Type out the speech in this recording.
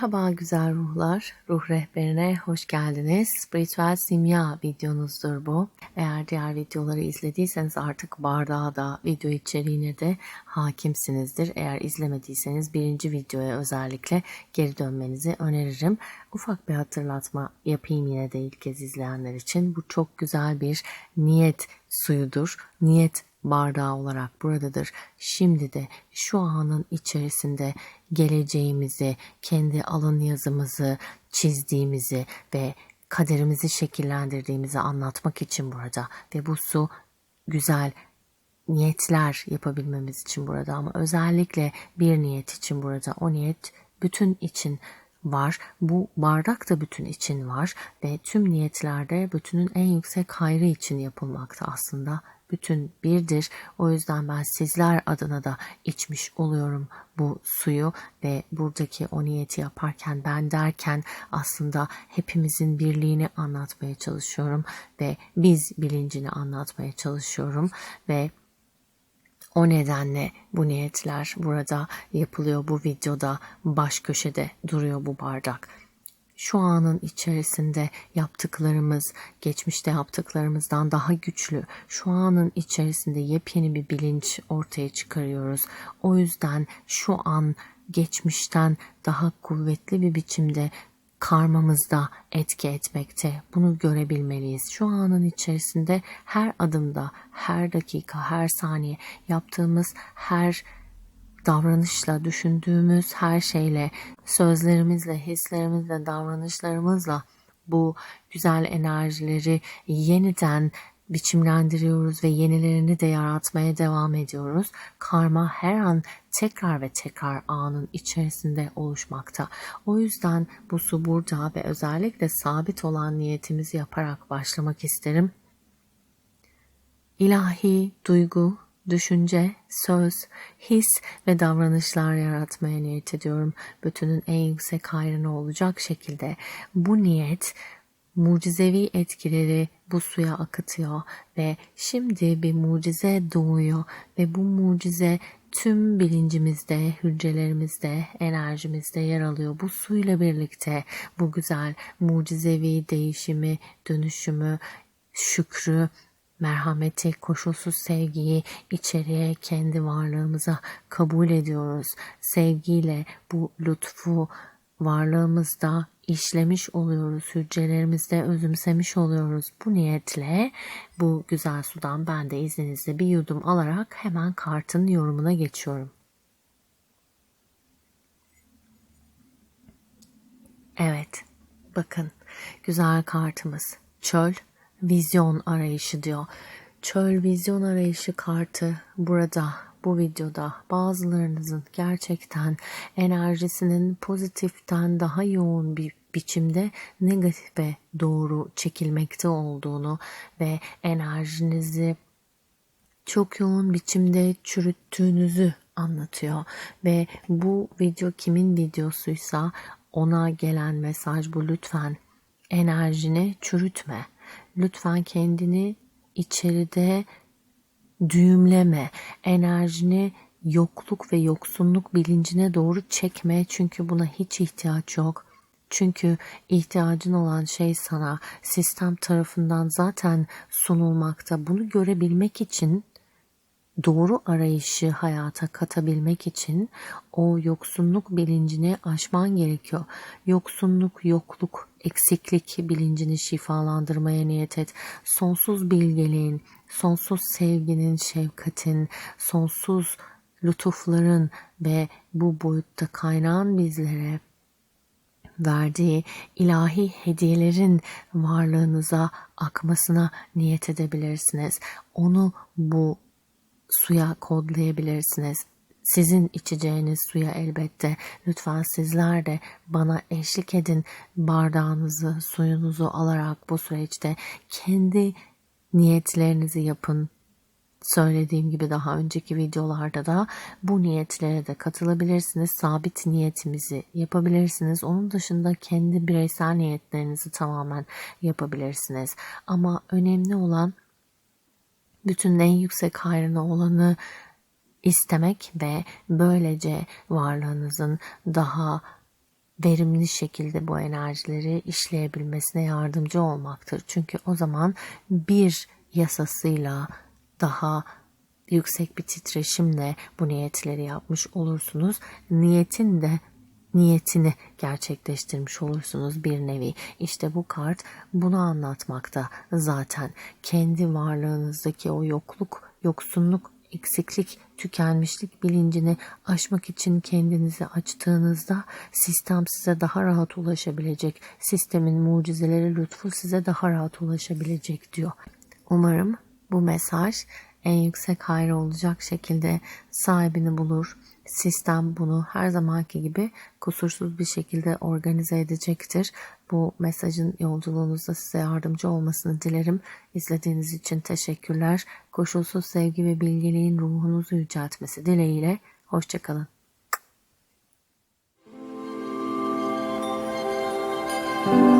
Merhaba güzel ruhlar, ruh rehberine hoş geldiniz. Spiritüel simya videonuzdur bu. Eğer diğer videoları izlediyseniz artık bardağa da video içeriğine de hakimsinizdir. Eğer izlemediyseniz birinci videoya özellikle geri dönmenizi öneririm. Ufak bir hatırlatma yapayım yine de ilk kez izleyenler için. Bu çok güzel bir niyet suyudur. Niyet bardağı olarak buradadır. Şimdi de şu anın içerisinde geleceğimizi, kendi alın yazımızı çizdiğimizi ve kaderimizi şekillendirdiğimizi anlatmak için burada ve bu su güzel niyetler yapabilmemiz için burada ama özellikle bir niyet için burada o niyet bütün için var. Bu bardak da bütün için var ve tüm niyetlerde bütünün en yüksek hayrı için yapılmakta aslında bütün birdir. O yüzden ben sizler adına da içmiş oluyorum bu suyu ve buradaki o niyeti yaparken ben derken aslında hepimizin birliğini anlatmaya çalışıyorum ve biz bilincini anlatmaya çalışıyorum ve o nedenle bu niyetler burada yapılıyor bu videoda baş köşede duruyor bu bardak şu anın içerisinde yaptıklarımız, geçmişte yaptıklarımızdan daha güçlü. Şu anın içerisinde yepyeni bir bilinç ortaya çıkarıyoruz. O yüzden şu an geçmişten daha kuvvetli bir biçimde karmamızda etki etmekte. Bunu görebilmeliyiz. Şu anın içerisinde her adımda, her dakika, her saniye yaptığımız her davranışla, düşündüğümüz her şeyle, sözlerimizle, hislerimizle, davranışlarımızla bu güzel enerjileri yeniden biçimlendiriyoruz ve yenilerini de yaratmaya devam ediyoruz. Karma her an tekrar ve tekrar anın içerisinde oluşmakta. O yüzden bu su burada ve özellikle sabit olan niyetimizi yaparak başlamak isterim. İlahi duygu, düşünce, söz, his ve davranışlar yaratmaya niyet ediyorum. Bütünün en yüksek hayrına olacak şekilde bu niyet mucizevi etkileri bu suya akıtıyor ve şimdi bir mucize doğuyor ve bu mucize tüm bilincimizde, hücrelerimizde, enerjimizde yer alıyor. Bu suyla birlikte bu güzel mucizevi değişimi, dönüşümü, şükrü merhameti, koşulsuz sevgiyi içeriye kendi varlığımıza kabul ediyoruz. Sevgiyle bu lütfu varlığımızda işlemiş oluyoruz, hücrelerimizde özümsemiş oluyoruz. Bu niyetle bu güzel sudan ben de izninizle bir yudum alarak hemen kartın yorumuna geçiyorum. Evet, bakın güzel kartımız çöl vizyon arayışı diyor. Çöl vizyon arayışı kartı burada bu videoda. Bazılarınızın gerçekten enerjisinin pozitiften daha yoğun bir biçimde negatife doğru çekilmekte olduğunu ve enerjinizi çok yoğun biçimde çürüttüğünüzü anlatıyor. Ve bu video kimin videosuysa ona gelen mesaj bu. Lütfen enerjini çürütme lütfen kendini içeride düğümleme, enerjini yokluk ve yoksunluk bilincine doğru çekme çünkü buna hiç ihtiyaç yok. Çünkü ihtiyacın olan şey sana sistem tarafından zaten sunulmakta. Bunu görebilmek için doğru arayışı hayata katabilmek için o yoksunluk bilincini aşman gerekiyor. Yoksunluk, yokluk, eksiklik bilincini şifalandırmaya niyet et. Sonsuz bilgeliğin, sonsuz sevginin, şefkatin, sonsuz lütufların ve bu boyutta kaynağın bizlere verdiği ilahi hediyelerin varlığınıza akmasına niyet edebilirsiniz. Onu bu suya kodlayabilirsiniz. Sizin içeceğiniz suya elbette lütfen sizler de bana eşlik edin. Bardağınızı, suyunuzu alarak bu süreçte kendi niyetlerinizi yapın. Söylediğim gibi daha önceki videolarda da bu niyetlere de katılabilirsiniz. Sabit niyetimizi yapabilirsiniz. Onun dışında kendi bireysel niyetlerinizi tamamen yapabilirsiniz. Ama önemli olan bütün en yüksek hayrına olanı istemek ve böylece varlığınızın daha verimli şekilde bu enerjileri işleyebilmesine yardımcı olmaktır. Çünkü o zaman bir yasasıyla daha yüksek bir titreşimle bu niyetleri yapmış olursunuz. Niyetin de niyetini gerçekleştirmiş olursunuz bir nevi. İşte bu kart bunu anlatmakta zaten. Kendi varlığınızdaki o yokluk, yoksunluk, eksiklik, tükenmişlik bilincini aşmak için kendinizi açtığınızda sistem size daha rahat ulaşabilecek. Sistemin mucizeleri lütfu size daha rahat ulaşabilecek diyor. Umarım bu mesaj en yüksek hayrı olacak şekilde sahibini bulur. Sistem bunu her zamanki gibi kusursuz bir şekilde organize edecektir. Bu mesajın yolculuğunuzda size yardımcı olmasını dilerim. İzlediğiniz için teşekkürler. Koşulsuz sevgi ve bilgeliğin ruhunuzu yüceltmesi dileğiyle. Hoşçakalın. Müzik